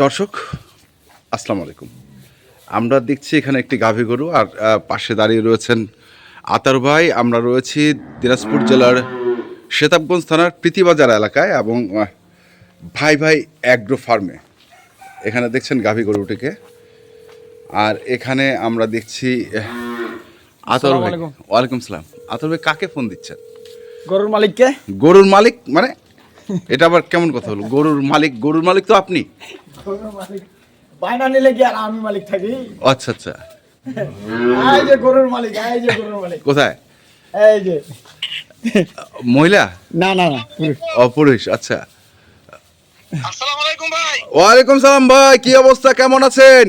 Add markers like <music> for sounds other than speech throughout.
দর্শক আসসালামু আলাইকুম। আমরা দেখছি এখানে একটি গাভী গরু আর পাশে দাঁড়িয়ে রয়েছেন আতার ভাই। আমরা রয়েছি দিনাজপুর জেলার শেতাবগঞ্জ থানার প্রীতিবাজার এলাকায় এবং ভাই ভাই অ্যাগ্রো ফার্মে। এখানে দেখছেন গাভী গরুটিকে। আর এখানে আমরা দেখছি আতর ভাই। ওয়ালাইকুম সালাম। আতর ভাই কাকে ফোন দিচ্ছেন? গরুর মালিককে? গরুর মালিক? মানে? এটা আবার কেমন কথা হলো? গরুর মালিক গরুর মালিক তো আপনি। মালিক বায়না নিলে কি আর আমি মালিক থাকি? আচ্ছা আচ্ছা। এই যে গরুর মালিক এই যে গরুর মালিক। কোথায়? এই যে। মহিলা? না না না অপুরুষ আচ্ছা। আসসালামু আলাইকুম ভাই। ওয়ালাইকুম সালাম ভাই কি অবস্থা? কেমন আছেন?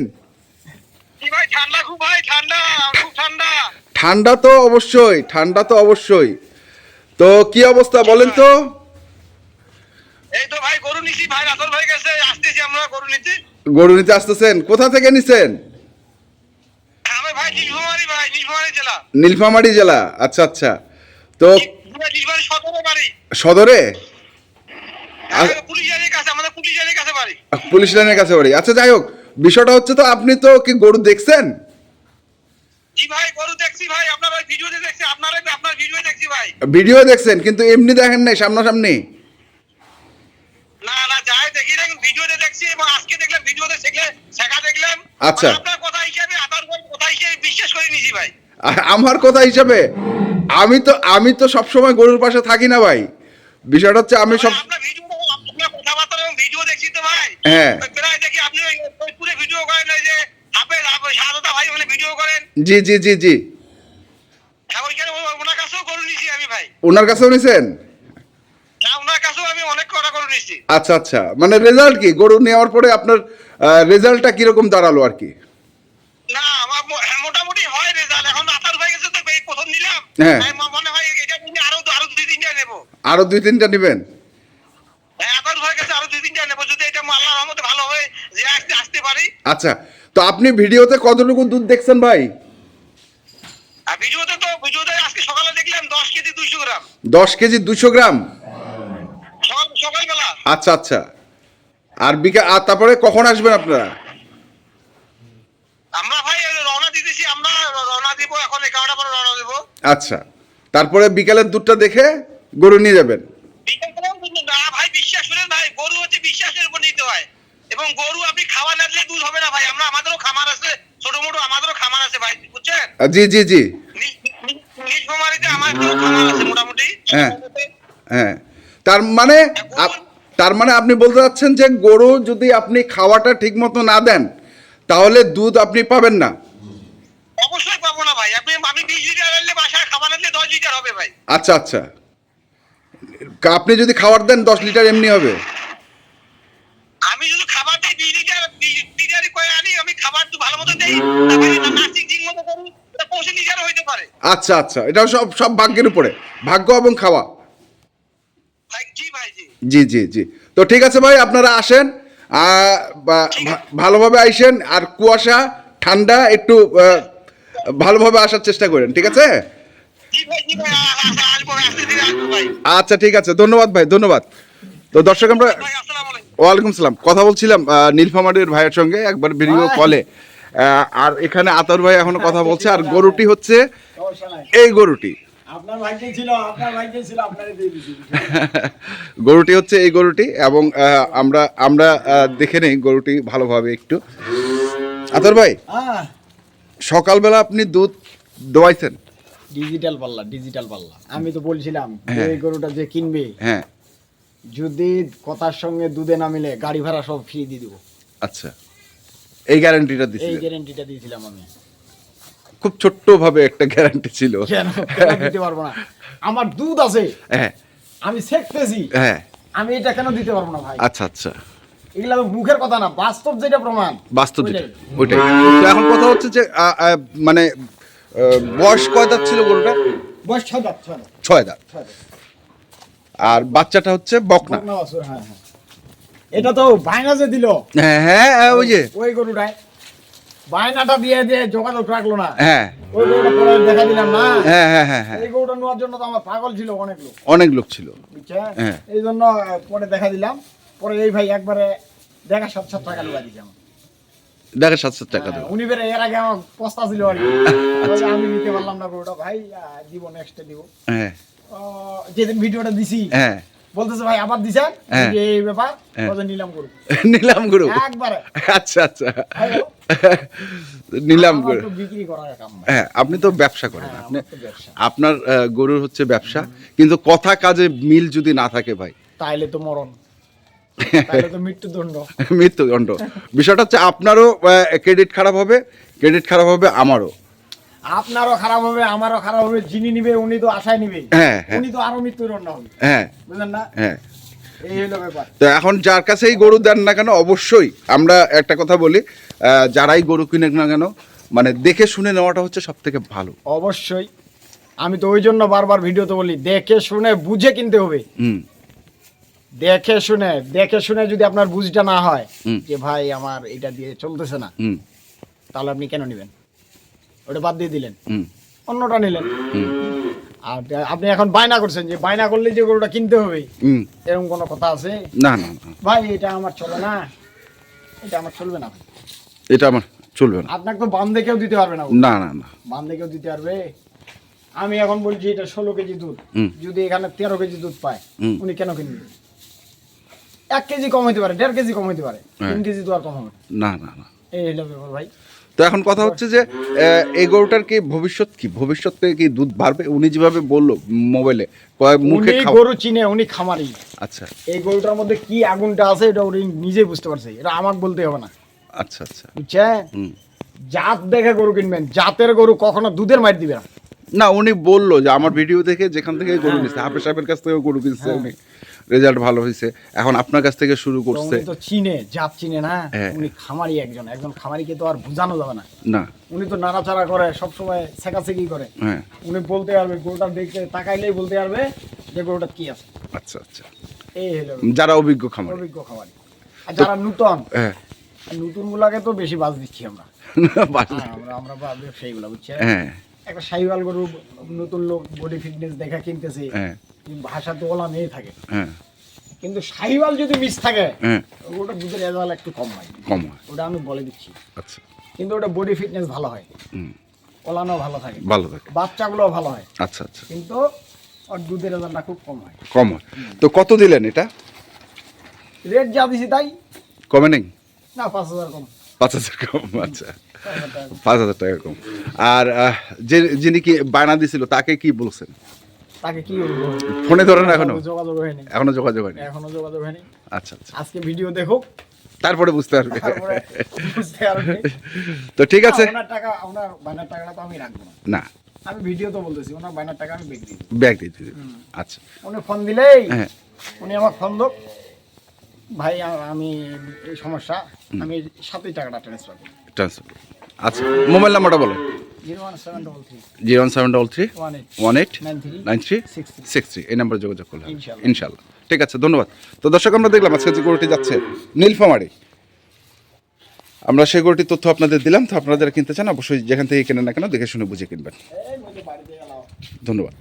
ভাই ঠান্ডা খুব ভাই ঠান্ডা খুব ঠান্ডা। ঠান্ডা তো অবশ্যই ঠান্ডা তো অবশ্যই। তো কি অবস্থা বলেন তো? এই তো ভাই গরু নিছি ভাই রাসল ভাই গেছে আসতেছি আমরা গরু নিছি গরু নিতে আসতেছেন? কোথা থেকে নিছেন? আমি ভাই নীলফামারি ভাই নীলফামারি জেলা। নীলফামারী জেলা। আচ্ছা আচ্ছা। তো নীলফামারি সদরে বাড়ি। সদরে? আমাদের পুলিশ লাইনের কাছে আমাদের পুলিশ লাইনের কাছে বাড়ি। পুলিশ লাইনের কাছে বাড়ি। আচ্ছা যাই হোক বিষয়টা হচ্ছে তো আপনি তো কি গরু দেখছেন? জি ভাই গরু দেখছি ভাই আপনার ভিডিওতে দেখছি আপনার আপনার ভিডিও দেখছি ভাই। ভিডিও দেখছেন কিন্তু এমনি দেখেন নাই সামনাসামনি। না দেখি না ভিডিওতে দেখছি এবং আজকে দেখলাম ভিডিওতে শেখা দেখলাম। আচ্ছা। মানে আপনার কথা হিসেবে আপনার কথা হিসেবে বিশ্বাস করে নিছি ভাই। আমার কথা হিসাবে? আমি তো আমি তো সবসময় গরুর পাশে থাকি না ভাই। বিষয়টা হচ্ছে আমি সব কথাবার্তা এবং ভিডিও দেখছি তো ভাই। হ্যাঁ। প্রায় দেখি আপনি ভিডিও করেন ওই যে সারদা ভাই মানে ভিডিও করেন। জি জি জি জি। হ্যাঁ ওনার কাছেও গরু নিছি আমি ভাই। ওনার কাছেও নিছেন না ওনার কাছেও আমি অনেক কটা গরু নিছি আচ্ছা আচ্ছা। মানে রেজাল্ট কি? গরু নেওয়ার পরে আপনার রেজাল্টটা কীরকম দাঁড়াল আর কি? না আমার হ্যাঁ, মোটামুটি হয় রেজাল্ট এখন হয়ে গেছে তো এই প্রথম নিলাম। হ্যাঁ। মনে হয় এটা আরও আরও দুই তিনটা নেব। আরও দুই তিনটা নেবেন? হ্যাঁ হয়ে গেছে আরও দুই তিনটা নেব। যদি এটা আল্লাহর রহমতে ভালো হয়ে যে আসতে আসতে পারি। আচ্ছা তো আপনি ভিডিওতে কতটুকু দুধ দেখছেন ভাই? ভিডিওতে তো ভিডিওতে আজকে সকালে দেখলাম দশ কেজি দুইশো গ্রাম। দশ কেজি দুশো গ্রাম? সকাল সকালবেলা আচ্ছা আচ্ছা। আর বিকেল আর তারপরে কখন আসবেন আপনারা? আমরা ভাই রওনা দিতেছি আমরা রওনা দিব এখন এগারোটা পরে রওনা দেবো। আচ্ছা। তারপরে বিকালের দুধটা দেখে গরু নিয়ে যাবেন? না ভাই বিশ্বাস করেন ভাই গরু হচ্ছে বিশ্বাসের উপর নিতে হয়। এবং গরু আপনি খাওয়া না দিলে দুধ হবে না ভাই আমরা আমাদেরও খামার আছে ছোট মোটো আমাদেরও খামার আছে ভাই বুঝছেন? জি জি জি। আমার একটা খামার আছে মোটামুটি। হ্যাঁ। হ্যাঁ। তার মানে তার মানে আপনি বলতে চাচ্ছেন যে গরু যদি আপনি খাওয়াটা ঠিক মতো না দেন তাহলে দুধ আপনি পাবেন না? অবশ্যই পাবো না ভাই। আপনি আমি বিশ লিটার আনলে বাসায় খাবার আনলে দশ লিটার হবে ভাই। আচ্ছা আচ্ছা। আপনি যদি খাবার দেন দশ লিটার এমনি হবে। আমি যদি খাবার দিই বিশ লিটার বিশ লিটারই করে আনি আমি খাবার তো ভালো মতো দেই। তারপরে ঠিক মতো করি পঁচিশ লিটার হইতে পারে। আচ্ছা আচ্ছা। এটাও সব সব ভাগ্যের উপরে। ভাগ্য এবং খাওয়া। জি জি জি। তো ঠিক আছে ভাই আপনারা আসেন ভালোভাবে আইসেন আর কুয়াশা ঠান্ডা একটু ভালোভাবে আসার চেষ্টা করেন ঠিক আছে? আচ্ছা ঠিক আছে ধন্যবাদ ভাই ধন্যবাদ। তো দর্শক আমরা ভাই আসসালামু আলাইকুম। ওয়ালাইকুম সালাম কথা বলছিলাম নীলফামারীর ভাইয়ের সঙ্গে একবার ভিডিও কলে। আর এখানে আতর ভাই এখনও কথা বলছে আর গরুটি হচ্ছে এই গরুটি। আপনার ভাইকে ছিল আপনার ভাইকে ছিল আপনারই দিয়ে দিছি। <laughs> গরুটি হচ্ছে এই গরুটি এবং আমরা আমরা দেখে নেই গরুটি ভালোভাবে একটু। আতর ভাই হ্যাঁ। সকালবেলা আপনি দুধ দোয়াইছেন? ডিজিটাল পাল্লা ডিজিটাল পাল্লা। আমি তো বলছিলাম হ্যাঁ। এই গরুটা যে কিনবে হ্যাঁ। যদি কথার সঙ্গে দুধে না মিলে গাড়ি ভাড়া সব ফ্রি দিয়ে দিব। আচ্ছা। এই গ্যারান্টিটা এই দিছিলেন? গ্যারেন্টিটা দিয়েছিলাম আমি। খুব ছোট্ট ভাবে একটা গ্যারান্টি ছিল। কেন? দিতে পারব না? আমার দুধ আছে। হ্যাঁ। আমি শেখতেছি হ্যাঁ। আমি এটা কেন দিতে পারব না ভাই? আচ্ছা আচ্ছা। এগুলা মুখের কথা না বাস্তব যেটা প্রমাণ। বাস্তব যেটা ওইটাই। তো এখন কথা হচ্ছে যে মানে বয়স কয় দাঁত ছিল গরুটা? বয়স ছয় দাঁত ছয় দাঁত। আর বাচ্চাটা হচ্ছে বকনা। হ্যাঁ হ্যাঁ। এটা তো বায়না যে দিল। হ্যাঁ হ্যাঁ হ্যাঁ, ওই যে। ওই গরুটায়। বায়নাটা দিয়ে দিয়ে যোগাযোগ রাখল না। হ্যাঁ। ওই গরুটা পরে দেখা দিলাম না। হ্যাঁ হ্যাঁ হ্যাঁ হ্যাঁ। এই গরুটা নেওয়ার জন্য তো আমার পাগল ছিল অনেক লোক। অনেক লোক ছিল। বুঝছেন? হ্যাঁ। এই জন্য পরে দেখা দিলাম। পরে এই ভাই একবারে দেখা সাত সাত টাকা লুয়া দিছে আমার দেখে সাত সাত টাকা হ্যাঁ, দেবো। উনি বেরে এর আগে আমার পস্তা ছিল আর কি। আমি নিতে পারলাম না গরুটা ভাই দিব নেক্সটে দিব। হ্যাঁ। যেদিন ভিডিওটা দিছি হ্যাঁ। বলতেছে ভাই আবার দিছেন? হ্যাঁ। এই ব্যাপার হ্যাঁ। নিলাম গরু। নিলাম গুরু? একবারে। আচ্ছা আচ্ছা। নিলাম গুরু। হ্যাঁ আপনি তো ব্যবসা করেন। হ্যাঁ, আপনি। আপনার গরুর হচ্ছে ব্যবসা। কিন্তু কথা কাজে মিল যদি না থাকে ভাই। তাইলে তো মরণ। <laughs> মৃত্যুদণ্ড। মৃত্যুদণ্ড। বিষয়টা হচ্ছে আপনারও ক্রেডিট খারাপ হবে ক্রেডিট খারাপ হবে আমারও। আপনারও খারাপ হবে আমারও খারাপ হবে যিনি নিবে উনি তো আশায় নিবে। হ্যাঁ, হ্যাঁ। উনি তো আরও মৃত্যুদণ্ড হবে। হ্যাঁ। বুঝলেন না? হ্যাঁ। তো এখন যার কাছেই গরু দেন না কেন অবশ্যই আমরা একটা কথা বলি যারাই গরু কিনে না কেন মানে দেখে শুনে নেওয়াটা হচ্ছে সব থেকে ভালো। অবশ্যই। আমি তো ওই জন্য বারবার ভিডিওতে বলি দেখে শুনে বুঝে কিনতে হবে। হুম। দেখে শুনে দেখে শুনে যদি আপনার বুঝটা না হয় যে ভাই আমার এটা দিয়ে চলতেছে না তাহলে আপনি কেন নেবেন? ওটা বাদ দিয়ে দিলেন। অন্যটা নিলেন। আর আপনি এখন বায়না করছেন যে বায়না করলে যে গরুটা কিনতে হবে এরকম কোনো কথা আছে? না না ভাই এটা আমার চলে না। এটা আমার চলবে না ভাই। এটা আমার চলবে না। আপনাকে তো বাম দেখেও দিতে পারবে না না না না। বাম দেখেও দিতে পারবে? আমি এখন বলছি এটা ষোলো কেজি দুধ। যদি এখানে তেরো কেজি দুধ পায় উনি কেন কিনবে এক কেজি কম হইতে পারে দেড় কেজি কম হইতে পারে। হ্যাঁ। তিন কেজি তো আর কম হবে না। না না না। এই হলো ব্যাপার ভাই। তো এখন কথা হচ্ছে যে এই গরুটার কি ভবিষ্যৎ কি? ভবিষ্যৎ থেকে কি দুধ বাড়বে? উনি যেভাবে বলল মোবাইলে মুখে গরু চিনে উনি খামারি। আচ্ছা। এই গরুটার মধ্যে কি আগুনটা আছে এটা উনি নিজেই বুঝতে পারছে। এটা আমাকে বলতে হবে না। আচ্ছা আচ্ছা। বুঝছেন? জাত দেখে গরু কিনবেন। জাতের গরু কখনো দুধের মাইর দিবে না। না উনি বলল যে আমার ভিডিও দেখে যেখান থেকে গরু নিচ্ছে হাফেজ সাহেবের কাছ থেকে গরু কিনছে হ্যাঁ। উনি। রেজাল্ট ভালো হয়েছে এখন আপনার কাছ থেকে শুরু করছে। তো চিনে জাত চিনে না। হ্যাঁ। উনি খামারি একজন। একজন খামারিকে তো আর বোঝানো যাবে না। না। উনি তো নাড়াচাড়া করে সবসময় ছেঁকাছেকি করে। হ্যাঁ। উনি বলতে পারবে গরুটা দেখতে তাকাইলেই বলতে পারবে যে গরুটা কি আছে। আচ্ছা আচ্ছা। এই হলো যারা অভিজ্ঞ খামার। অভিজ্ঞ খামারি। আর যারা নূতন হ্যাঁ। নতুন গুলাকে তো বেশি বাজ দিচ্ছি আমরা। <laughs> হ্যাঁ, আমরা আমরা বা- ব্যবসায়ীগুলা বুঝছেন? হ্যাঁ। একটা সাইওয়াল গরু নতুন লোক বডি ফিটনেস দেখা কিনতেছে হ্যাঁ। ভাষা তো ওলা নেই থাকে। হ্যাঁ। কিন্তু সাইওয়াল যদি মিস থাকে হ্যাঁ। ওটা দুধের রেজাল্ট একটু কম হয়। কম হয়। ওটা আমি বলে দিচ্ছি। আচ্ছা। কিন্তু ওটা বডি ফিটনেস ভালো হয়। হুম। ওলানো ভালো থাকে। ভালো থাকে। বাচ্চাগুলো ভালো হয়। আচ্ছা আচ্ছা। কিন্তু ওর দুধের রেজাল্টটা খুব কম হয়। কম হয়। তো কত দিলেন এটা? রেট যা দিছি তাই। কমে নেই? না পাঁচ হাজার কম। পাঁচ হাজার কম আচ্ছা। পাঁচ হাজার টাকা কম। আর যে যিনি কি বায়না দিছিল তাকে কি বলছেন? তাকে কি বলব? ফোনে ধরেন এখনও? যোগাযোগ হয়নি। এখনও যোগাযোগ হয়নি? এখনও যোগাযোগ হয়নি। আচ্ছা আচ্ছা। আজকে ভিডিও দেখো তারপরে বুঝতে পারবে। তো ঠিক আছে। ওনার টাকা ওনার বাইনার টাকাটা তো আমি রাখব না। আমি ভিডিও তো বলতেছি ওনার বাইনার টাকা আমি ব্যাগ দিই ব্যাগ দিয়ে আচ্ছা। উনি ফোন দিলেই হ্যাঁ। উনি আমার ফোন দোক। ভাই আমি এই সমস্যা আমি সাথেই টাকাটা ট্রান্সফার করি। ট্রান্সফার আচ্ছা মোবাইল নাম্বারটা বলো। Zero one seven double three. Zero one seven double three one eight nine three six three. এই নাম্বারে যোগাযোগ করলাম। ইনশাল্লাহ। ঠিক আছে ধন্যবাদ। তো দর্শক আমরা দেখলাম আজকে যে গরুটি যাচ্ছে নীলফামারি। আমরা সেই গরুটির তথ্য আপনাদের দিলাম তো আপনারা যারা কিনতে চান অবশ্যই যেখান থেকে কেনেন না কেন দেখে শুনে বুঝে কিনবেন। ধন্যবাদ।